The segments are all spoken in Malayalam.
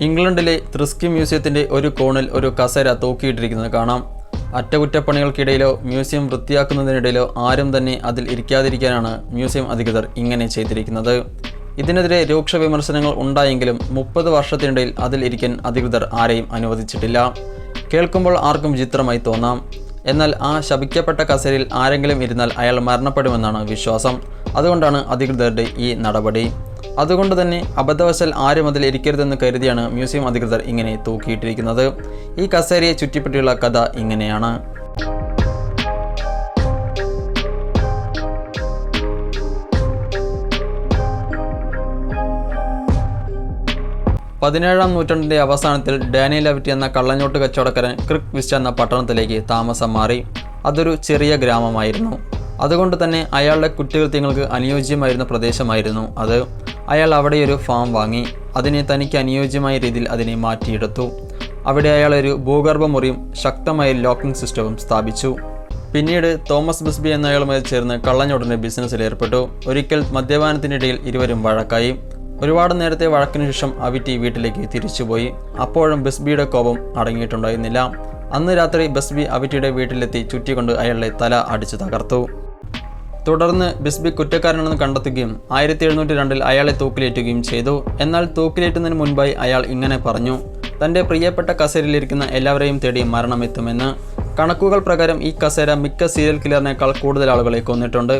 ഇംഗ്ലണ്ടിലെ ത്രിസ്കി മ്യൂസിയത്തിന്റെ ഒരു കോണിൽ ഒരു കസേര തൂക്കിയിട്ടിരിക്കുന്നത് കാണാം. അറ്റകുറ്റപ്പണികൾക്കിടയിലോ മ്യൂസിയം വൃത്തിയാക്കുന്നതിനിടയിലോ ആരും തന്നെ അതിൽ ഇരിക്കാതിരിക്കാനാണ് മ്യൂസിയം അധികൃതർ ഇങ്ങനെ ചെയ്തിരിക്കുന്നത്. ഇതിനെതിരെ രൂക്ഷ വിമർശനങ്ങൾ ഉണ്ടായെങ്കിലും മുപ്പത് വർഷത്തിനിടയിൽ അതിൽ ഇരിക്കാൻ അധികൃതർ ആരെയും അനുവദിച്ചിട്ടില്ല. കേൾക്കുമ്പോൾ ആർക്കും ചിത്രമായി തോന്നാം. എന്നാൽ ആ ശപിക്കപ്പെട്ട കസേരയിൽ ആരെങ്കിലും ഇരുന്നാൽ അയാൾ മരണപ്പെടുമെന്നാണ് വിശ്വാസം. അതുകൊണ്ടാണ് അധികൃതരുടെ ഈ നടപടി. അതുകൊണ്ട് തന്നെ അബദ്ധവശാൽ ആരും അതിൽ ഇരിക്കരുതെന്ന് കരുതിയാണ് മ്യൂസിയം അധികൃതർ ഇങ്ങനെ തൂക്കിയിട്ടിരിക്കുന്നത്. ഈ കസേരയെ ചുറ്റിപ്പറ്റിയുള്ള കഥ ഇങ്ങനെയാണ്. പതിനേഴാം നൂറ്റാണ്ടിന്റെ അവസാനത്തിൽ ഡാനിയൽ അവിറ്റി എന്ന കള്ളഞ്ഞോട്ട് കച്ചവടക്കാരൻ ക്രിക് വിസ്റ്റ് എന്ന പട്ടണത്തിലേക്ക് താമസം മാറി. അതൊരു ചെറിയ ഗ്രാമമായിരുന്നു. അതുകൊണ്ട് തന്നെ അയാളുടെ കുറ്റകൃത്യങ്ങൾക്ക് അനുയോജ്യമായിരുന്ന പ്രദേശമായിരുന്നു. അത് അയാൾ അവിടെ ഒരു ഫാം വാങ്ങി. അതിനെ തനിക്ക് അനുയോജ്യമായ രീതിയിൽ അതിനെ മാറ്റിയെടുത്തു. അവിടെ അയാൾ ഒരു ഭൂഗർഭ മുറിയും ശക്തമായ ലോക്കിംഗ് സിസ്റ്റവും സ്ഥാപിച്ചു. പിന്നീട് തോമസ് ബിസ്ബി എന്നയാളുമായി ചേർന്ന് കള്ളഞ്ഞോടിന്റെ ബിസിനസ്സിൽ ഏർപ്പെട്ടു. ഒരിക്കൽ മദ്യപാനത്തിനിടയിൽ ഇരുവരും വഴക്കായി. ഒരുപാട് നേരത്തെ വഴക്കിനു ശേഷം അവിറ്റി വീട്ടിലേക്ക് തിരിച്ചുപോയി. അപ്പോഴും ബിസ്ബിയുടെ കോപം അടങ്ങിയിട്ടുണ്ടായിരുന്നില്ല. അന്ന് രാത്രി ബസ്ബി അവിറ്റിയുടെ വീട്ടിലെത്തി ചുറ്റിക്കൊണ്ട് അയാളുടെ തല അടിച്ചു തകർത്തു. തുടർന്ന് ബിസ്ബി കുറ്റക്കാരനാണെന്ന് കണ്ടെത്തുകയും ആയിരത്തി എഴുന്നൂറ്റി രണ്ടിൽ അയാളെ തൂക്കിലേറ്റുകയും ചെയ്തു. എന്നാൽ തൂക്കിലേറ്റുന്നതിന് മുൻപായി അയാൾ ഇങ്ങനെ പറഞ്ഞു തന്റെ പ്രിയപ്പെട്ട കസേരയിലിരിക്കുന്ന എല്ലാവരെയും തേടി മരണമെത്തുമെന്ന് കണക്കുകൾ പ്രകാരം ഈ കസേര മിക്ക സീരിയൽ കില്ലറിനേക്കാൾ കൂടുതൽ ആളുകളെ കൊന്നിട്ടുണ്ട്.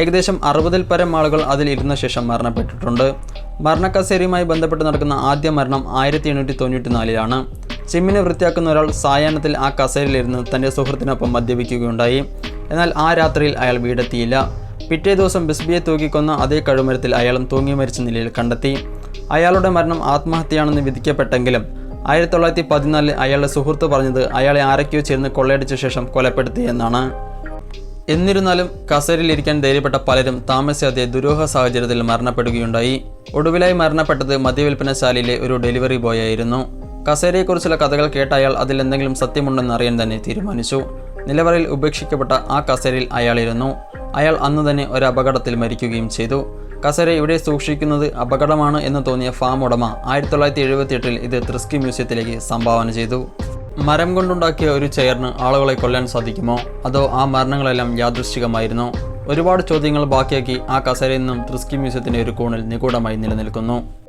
ഏകദേശം അറുപതിൽ പരം ആളുകൾ അതിൽ ഇരുന്ന ശേഷം മരണപ്പെട്ടിട്ടുണ്ട്. മരണക്കസേരയുമായി ബന്ധപ്പെട്ട് നടക്കുന്ന ആദ്യ മരണം ആയിരത്തി എണ്ണൂറ്റി തൊണ്ണൂറ്റി നാലിലാണ് ചിമ്മിനെ വൃത്തിയാക്കുന്ന ഒരാൾ സായാഹ്നത്തിൽ ആ കസേരയിലിരുന്ന് തന്റെ സുഹൃത്തിനൊപ്പം മദ്യപിക്കുകയുണ്ടായി. എന്നാൽ ആ രാത്രിയിൽ അയാൾ വീടെത്തിയില്ല. പിറ്റേ ദിവസം ബിസ്ബിയെ തൂക്കിക്കൊന്ന അതേ കഴുമരത്തിൽ അയാളും തൂങ്ങി മരിച്ച നിലയിൽ കണ്ടെത്തി. അയാളുടെ മരണം ആത്മഹത്യയാണെന്ന് വിധിക്കപ്പെട്ടെങ്കിലും ആയിരത്തി തൊള്ളായിരത്തി പതിനാലിൽ അയാളുടെ സുഹൃത്ത് പറഞ്ഞത് അയാളെ ആരൊക്കെയോ ചേർന്ന് കൊള്ളയടിച്ച ശേഷം കൊലപ്പെടുത്തി എന്നാണ്. എന്നിരുന്നാലും കസേരയിലിരിക്കാൻ ധൈര്യപ്പെട്ട പലരും താമസിയാതെ ദുരൂഹ സാഹചര്യത്തിൽ മരണപ്പെടുകയുണ്ടായി. ഒടുവിലായി മരണപ്പെട്ടത് മദ്യവിൽപ്പനശാലയിലെ ഒരു ഡെലിവറി ബോയ് ആയിരുന്നു കസേരയെക്കുറിച്ചുള്ള കഥകൾ കേട്ട അയാൾ അതിൽ എന്തെങ്കിലും സത്യമുണ്ടെന്ന് അറിയാൻ തന്നെ തീരുമാനിച്ചു. നിലവറയിൽ ഉപേക്ഷിക്കപ്പെട്ട ആ കസേരയിൽ അയാളിരുന്നു. അയാൾ അന്ന് തന്നെ ഒരു അപകടത്തിൽ മരിക്കുകയും ചെയ്തു. കസേര ഇവിടെ സൂക്ഷിക്കുന്നത് അപകടമാണ് എന്ന് തോന്നിയ ഫാം ഉടമ ആയിരത്തി തൊള്ളായിരത്തി ഇത് ത്രിസ്കി മ്യൂസിയത്തിലേക്ക് സംഭാവന ചെയ്തു. മരം കൊണ്ടുണ്ടാക്കിയ ഒരു ചെയറിന് ആളുകളെ കൊല്ലാൻ സാധിക്കുമോ? അതോ ആ മരണങ്ങളെല്ലാം യാദൃശ്ചികമായിരുന്നോ? ഒരുപാട് ചോദ്യങ്ങൾ ബാക്കിയാക്കി ആ കസേരയിൽ നിന്നും ത്രിസ്കി മ്യൂസിയത്തിന്റെ ഒരു കോണിൽ നിഗൂഢമായി നിലനിൽക്കുന്നു.